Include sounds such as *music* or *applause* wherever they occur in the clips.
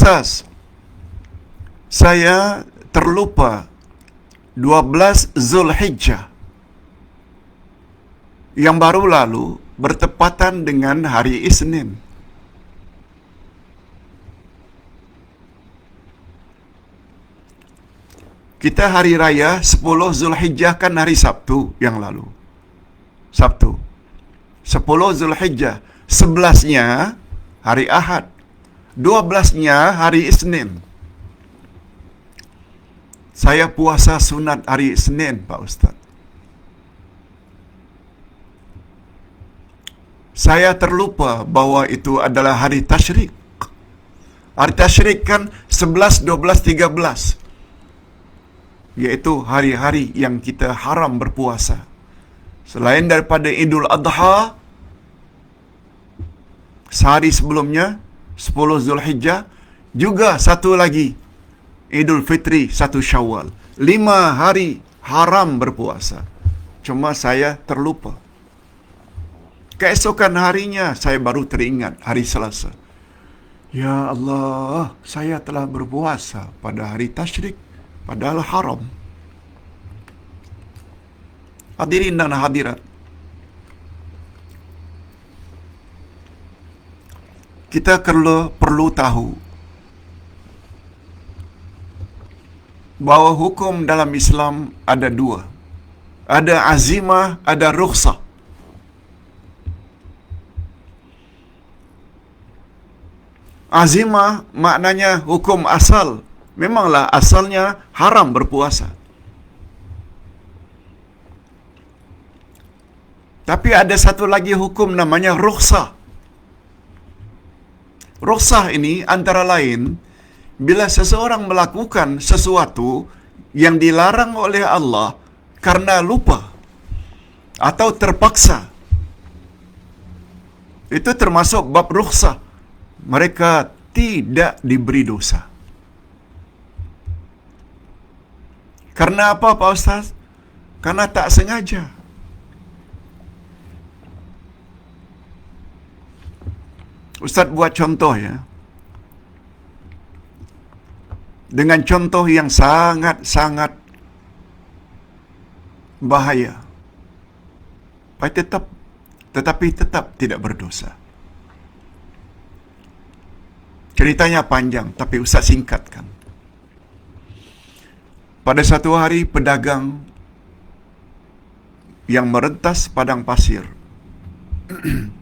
Sas, saya terlupa 12 Zulhijjah yang baru lalu bertepatan dengan hari Isnin. Kita hari raya 10 Zulhijjah kan hari Sabtu yang lalu. Sabtu. 10 Zulhijjah. 11-nya hari Ahad. 12-nya hari Isnin. Saya puasa sunat hari Isnin, Pak Ustaz. Saya terlupa bahawa itu adalah hari Tashrik. Hari Tashrik kan 11, 12, 13. Iaitu hari-hari yang kita haram berpuasa. Selain daripada Idul Adha, sehari sebelumnya, 10 Zulhijjah, juga satu lagi, Idul Fitri, satu Syawal. Lima hari haram berpuasa. Cuma saya terlupa. Keesokan harinya, saya baru teringat hari Selasa. Ya Allah, saya telah berpuasa pada hari Tashrik, padahal haram. Hadirin dan hadirat. Kita perlu perlu tahu bahawa hukum dalam Islam ada dua. Ada azimah, ada rukhsah. Azimah maknanya hukum asal. Memanglah asalnya haram berpuasa. Tapi ada satu lagi hukum namanya rukhsah. Rukhsah ini antara lain bila seseorang melakukan sesuatu yang dilarang oleh Allah karena lupa atau terpaksa. Itu termasuk bab rukhsah. Mereka tidak diberi dosa. Karena apa Pak Ustaz? Karena tak sengaja. Ustaz buat contoh ya. Dengan contoh yang sangat-sangat bahaya. Tapi tetap tetapi tetap tidak berdosa. Ceritanya panjang tapi Ustaz singkatkan. Pada satu hari pedagang yang merentas padang pasir *clears throat*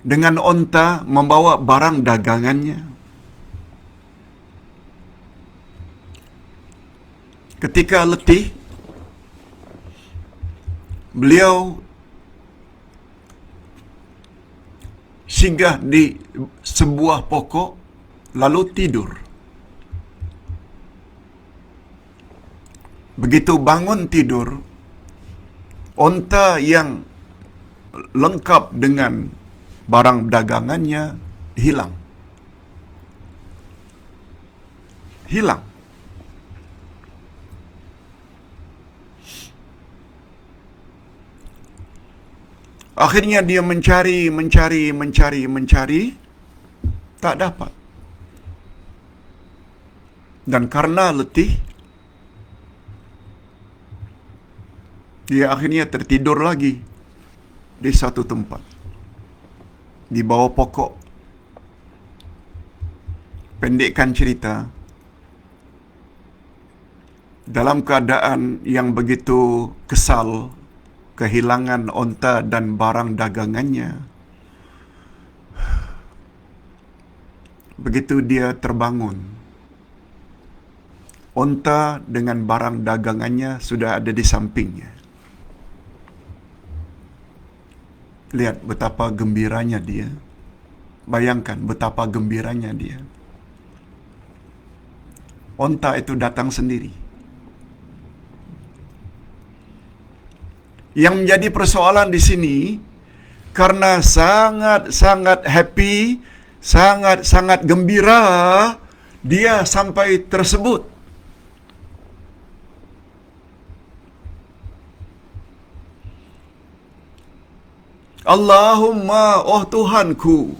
dengan onta membawa barang dagangannya. Ketika letih, beliau singgah di sebuah pokok lalu tidur. Begitu bangun tidur, onta yang lengkap dengan barang dagangannya hilang. Hilang. Akhirnya dia mencari, mencari, mencari, mencari, tak dapat. Dan karena letih, dia akhirnya tertidur lagi di satu tempat. Di bawah pokok. Pendekkan cerita, dalam keadaan yang begitu kesal, kehilangan onta dan barang dagangannya. Begitu dia terbangun, onta dengan barang dagangannya sudah ada di sampingnya. Lihat betapa gembiranya dia. Bayangkan betapa gembiranya dia. Onta itu datang sendiri. Yang menjadi persoalan di sini karena sangat-sangat happy, sangat-sangat gembira dia sampai tersebut. Allahumma oh Tuhanku.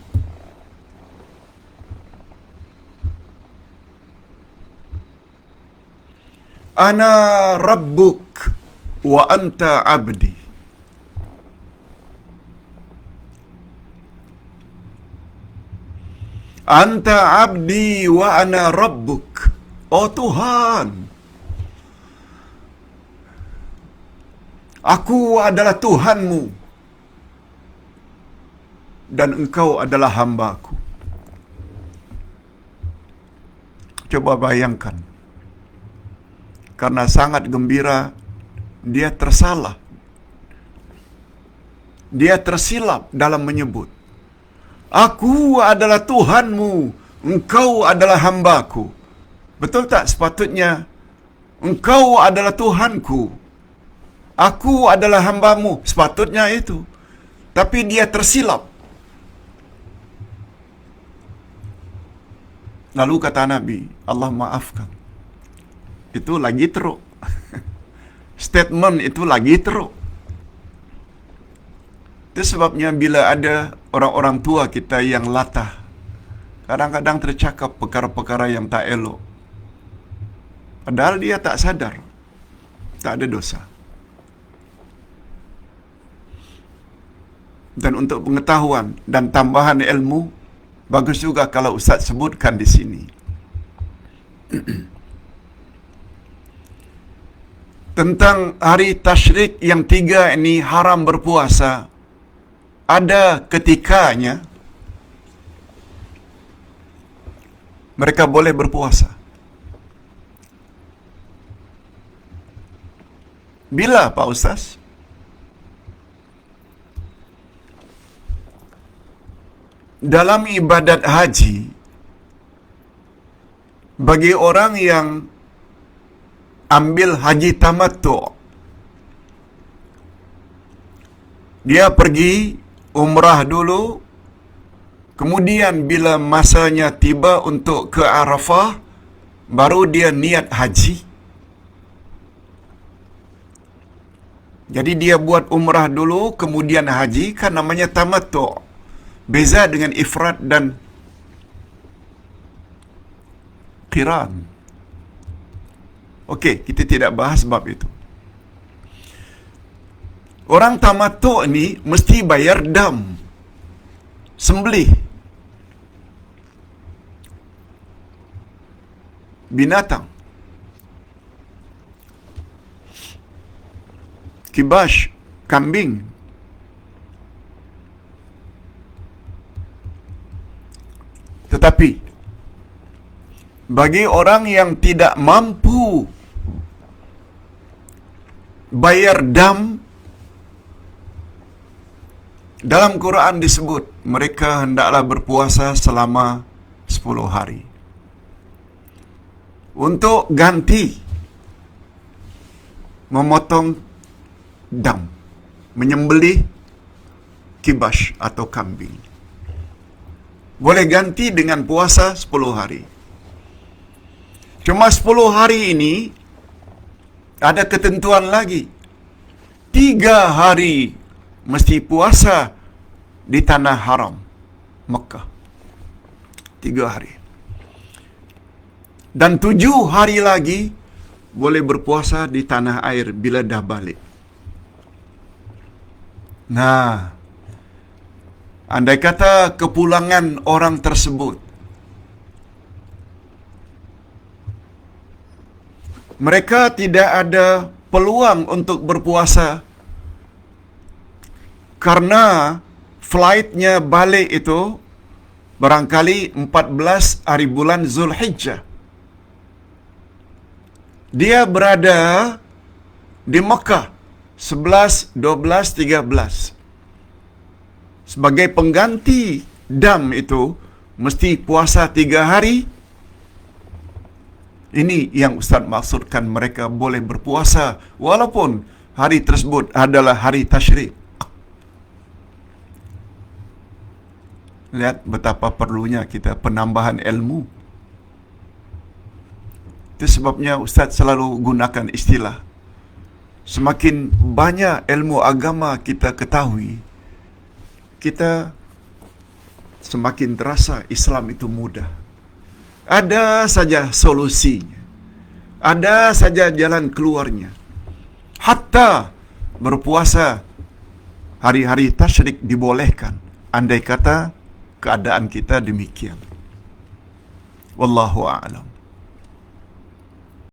Ana rabbuk wa anta abdi. Anta abdi wa ana rabbuk Oh Tuhan. Aku adalah Tuhanmu. Dan engkau adalah hambaku. Coba bayangkan. Karena sangat gembira, dia tersalah. Dia tersilap dalam menyebut. Aku adalah Tuhanmu, engkau adalah hambaku. Betul tak sepatutnya engkau adalah Tuhanku, aku adalah hambamu. Sepatutnya itu. Tapi dia tersilap. Lalu kata Nabi, Allah maafkan. Itu lagi teruk. *laughs* Statement itu lagi teruk. Itu sebabnya bila ada orang-orang tua kita yang latah, kadang-kadang tercakap perkara-perkara yang tak elok. Padahal dia tak sadar. Tak ada dosa. Dan untuk pengetahuan dan tambahan ilmu, bagus juga kalau Ustaz sebutkan di sini. *clears throat* Tentang hari tashrik yang tiga ini haram berpuasa, ada ketikanya mereka boleh berpuasa. Bila Pak Ustaz? Dalam ibadat haji, bagi orang yang ambil haji tamattu, dia pergi umrah dulu, kemudian bila masanya tiba untuk ke Arafah, baru dia niat haji. Jadi dia buat umrah dulu, kemudian haji, kan namanya tamattu. Beza dengan ifrat dan qiran. Okey, kita tidak bahas bab itu. Orang tamattu ni mesti bayar dam. Sembelih. Binatang. Kibash, kambing. Tetapi bagi orang yang tidak mampu bayar dam dalam Quran disebut mereka hendaklah berpuasa selama 10 hari. Untuk ganti memotong dam, menyembelih kibash atau kambing. Boleh ganti dengan puasa 10 hari. Cuma 10 hari ini ada ketentuan lagi. Tiga hari mesti puasa di tanah haram Mekah. Tiga hari. Dan tujuh hari lagi boleh berpuasa di tanah air bila dah balik. Nah, andai kata kepulangan orang tersebut mereka tidak ada peluang untuk berpuasa karena flightnya balik itu barangkali 14 hari bulan Zulhijjah. Dia berada di Mekah 11, 12, 13. Sebagai pengganti dam itu mesti puasa tiga hari ini yang Ustaz maksudkan mereka boleh berpuasa walaupun hari tersebut adalah hari tashrik. Lihat betapa perlunya kita penambahan ilmu. Itu sebabnya Ustaz selalu gunakan istilah. Semakin banyak ilmu agama kita ketahui, kita semakin terasa Islam itu mudah. Ada saja solusinya. Ada saja jalan keluarnya. Hatta berpuasa hari-hari tasyrik dibolehkan. Andai kata keadaan kita demikian. Wallahu a'lam.